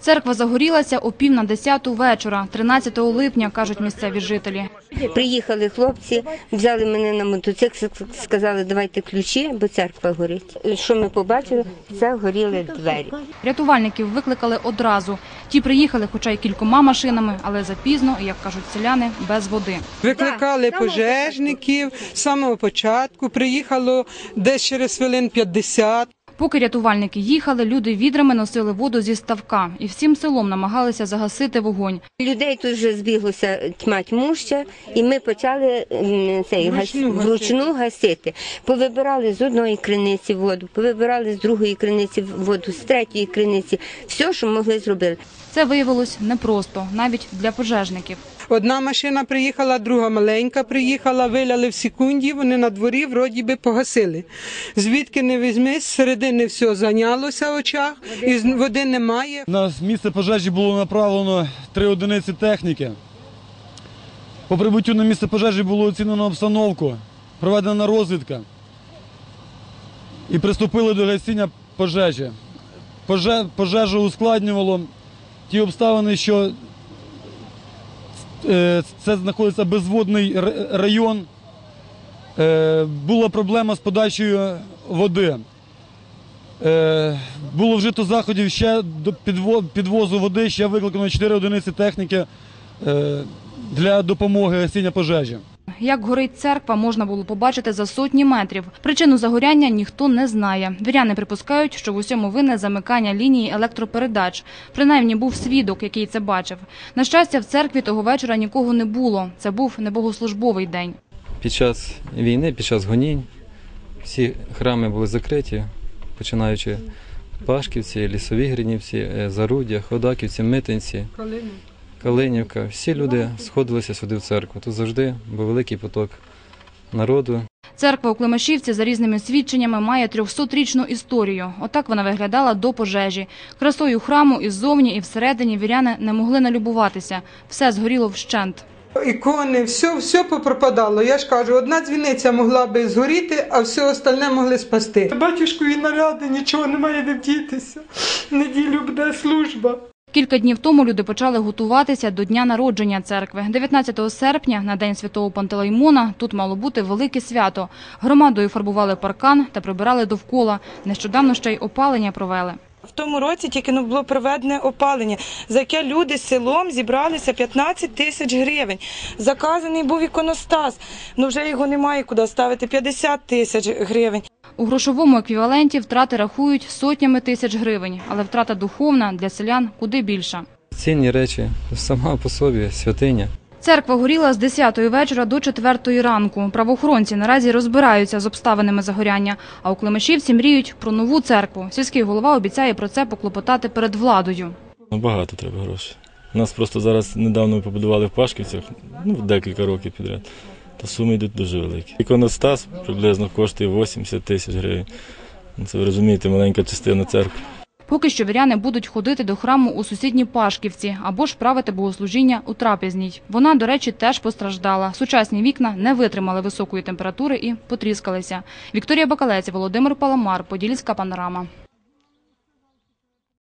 Церква загорілася о пів на десяту вечора, 13 липня, кажуть місцеві жителі. Приїхали хлопці, взяли мене на мотоцикл, сказали, давайте ключі, бо церква горить. Що ми побачили? Це горіли двері. Рятувальників викликали одразу. Ті приїхали, хоча й кількома машинами, але запізно, як кажуть селяни, без води. Викликали пожежників з самого початку. Приїхало десь через хвилин 50. Поки рятувальники їхали, люди відрами носили воду зі ставка і всім селом намагалися загасити вогонь. Людей тут вже збіглося тьма тьмуща, і ми почали цей. Вручну гасити. вручну гасити. Повибирали з одної криниці воду, повибирали з другої криниці воду, з третьої криниці. Все, що могли зробили. Це виявилось непросто, навіть для пожежників. Одна машина приїхала, друга маленька приїхала, виляли в секунді, вони на дворі вроді би погасили. Звідки не візьмись, середини все зайнялося в очах, і води немає. На місце пожежі було направлено три одиниці техніки. По прибуттю на місце пожежі було оцінено обстановку, проведена розвідка і приступили до гасіння пожежі. Поже- Пожежу ускладнювало ті обставини, що це знаходиться безводний район. Е, Була проблема з подачею води. Е, було вжито заходів ще до підвозу води, ще викликано 4 одиниці техніки е, для допомоги гасіння пожежі. Як горить церква, можна було побачити за сотні метрів. Причину загоряння ніхто не знає. Віряни припускають, що в усьому винне замикання лінії електропередач. Принаймні був свідок, який це бачив. На щастя, в церкві того вечора нікого не було. Це був небогослужбовий день. Під час війни, під час гонінь, всі храми були закриті, починаючи Пашківці, Лісові Гринівці, е, Заруддя, Ходаківці, Митинці, Калинівка. Всі люди сходилися сюди в церкву. Тут завжди був великий поток народу. Церква у Климашівці за різними свідченнями має 300-річну історію. Отак вона виглядала до пожежі. Красою храму і ззовні, і всередині віряни не могли налюбуватися. Все згоріло вщент. Ікони, все, все попропадало. Я ж кажу, одна дзвіниця могла би згоріти, а все остальне могли спасти. Батюшкові наряди, нічого немає де вдітися. Неділю буде служба. Кілька днів тому люди почали готуватися до дня народження церкви. 19 серпня, на день святого Пантелеймона, тут мало бути велике свято. Громадою фарбували паркан та прибирали довкола. Нещодавно ще й опалення провели. В тому році тільки ну, було проведене опалення, за яке люди селом зібралися 15 тисяч гривень. Заказаний був іконостас, ну вже його немає куди ставити 50 тисяч гривень. У грошовому еквіваленті втрати рахують сотнями тисяч гривень, але втрата духовна для селян куди більша. Цінні речі сама по собі святиня. Церква горіла з 10-ї вечора до 4-ї ранку. Правоохоронці наразі розбираються з обставинами загоряння, а у Климашівці мріють про нову церкву. Сільський голова обіцяє про це поклопотати перед владою. Ну, багато треба грошей. Нас просто зараз недавно побудували в Пашківцях, ну, декілька років підряд. То суми йдуть дуже великі. Іконостас приблизно коштує 80 тисяч гривень. Ну, Це ви розумієте, маленька частина церкви. Поки що віряни будуть ходити до храму у сусідній Пашківці або ж правити богослужіння у трапезній. Вона, до речі, теж постраждала. Сучасні вікна не витримали високої температури і потріскалися. Вікторія Бакалець, Володимир Паламар, Подільська панорама.